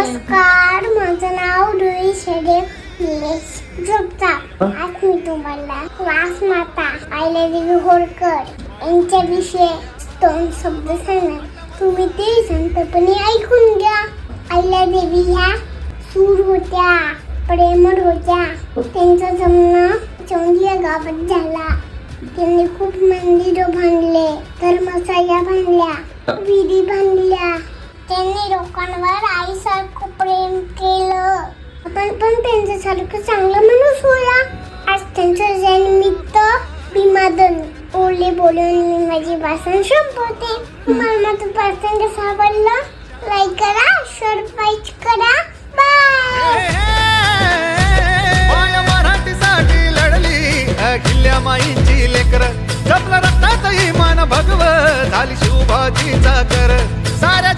नमस्कार माझं नाव रुई शेडे. आज मी तुम्हाला रासमाता आयलादेवी होळकर यांच्याविषयी दोन शब्द सांगणार. तुम्ही ते शांतपणे ऐकून घ्या. आयलादेवी ह्या सूर होत्या प्रेमळ होत्या. त्यांचा जन्म चौंडी या गावात झाला. त्यांनी खूप मंदिरं बांधले धर्मशाळा बांधल्या विधी बांधल्या. आपण त्यांच्यासारखं चांगलं माणूस होया आज त्यांच्या जन्मनिमित्त भीमादन. ओले बोलून मी माझी भाषण संपवते. मला माझं भाषण कसं आवडलं? लाईक करा शेअर सबस्क्राईब करा बाय मराठीसाठी लढली? अखिल्या माईची लेकर. जपलं रक्ताचं मान भगव झाली शिवबाजीचा कर साऱ्या